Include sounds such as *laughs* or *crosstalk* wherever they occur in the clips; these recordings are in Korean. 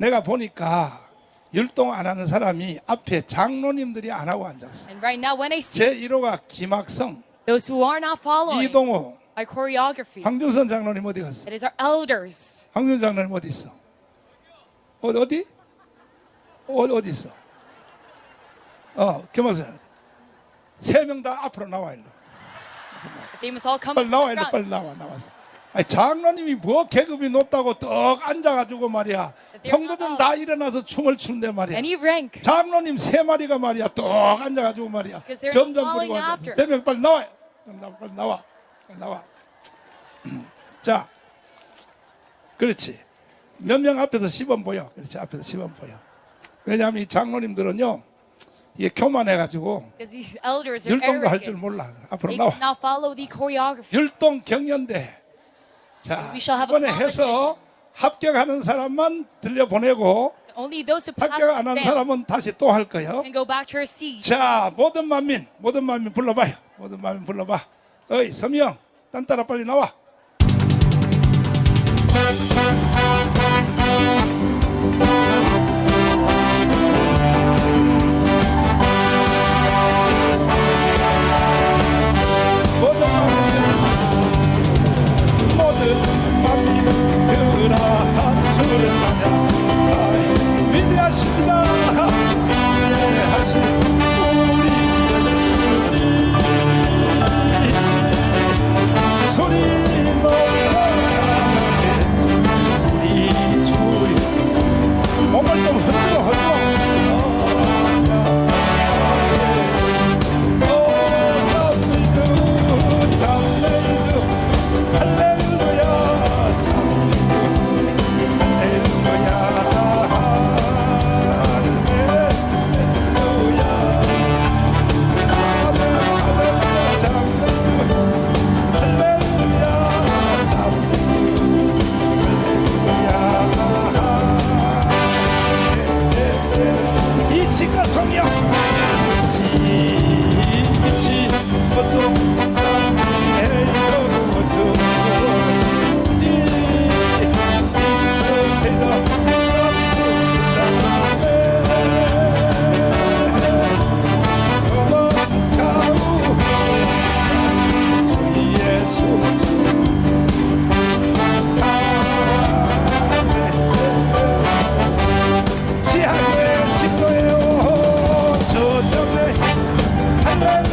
내가 보니까 율동 안 하는 사람이 앞에 장로님들이 안 하고 앉았어. And right now, when I see 제 1호가 김학성, those who are not following 이동호, our choreography, 황준선 장로님 어디 갔어? it is our elders. 황준선 장로님 어디 있어? 어디 어디? 어디 어디 있어? 어, 김학성. 세 명 다 앞으로 나와 일로. They must all come 빨리 to 나와 일로 front. 빨리 나와 나와. 아니 장로님이 뭐 계급이 높다고 떡 앉아가지고 말이야. 성도들 다 일어나서 춤을 추는데 말이야. 장로님 세 마리가 말이야 떡 앉아가지고 말이야. 점점 부리고. 세명 빨리 나와. 나와 빨리 나와. 빨리 나와. *clears throat* 자, 그렇지. 몇 명 앞에서 시범 보여. 그렇지 앞에서 시범 보여. 왜냐하면 이 장로님들은요, 이게 교만해가지고 Because these elders are 율동도 할 줄. 몰라. 앞으로 나와. cannot follow the choreography. 율동 경연대. 자, 이번에 해서 합격하는 사람만 들려보내고 Only those who pass 합격 안한 fail 사람은 다시 또 할 거예요. can go back to our seat. 자, 모든 만민, 모든 만민 불러봐요. 모든 만민 불러봐. 어이, 서미영, 딴 따라 빨리 나와. 할렐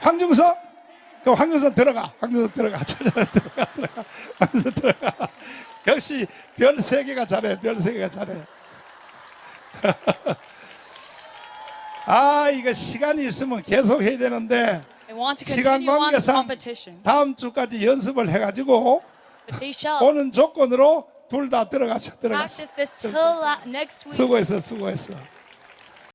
황중성 그 황중성 들어가. 황중성 들어가. 저자는 들어가 들어가. 황중성 들어가. 역시 별 세 개가 잘해 별 세 개가 잘해. *laughs* 아 이거 시간이 있으면 계속 해야 되는데 시간 관계상. 다음 주까지 연습을 해가지고 오는 조건으로 둘 다 들어가셔 들어가셔. 수고했어 수고했어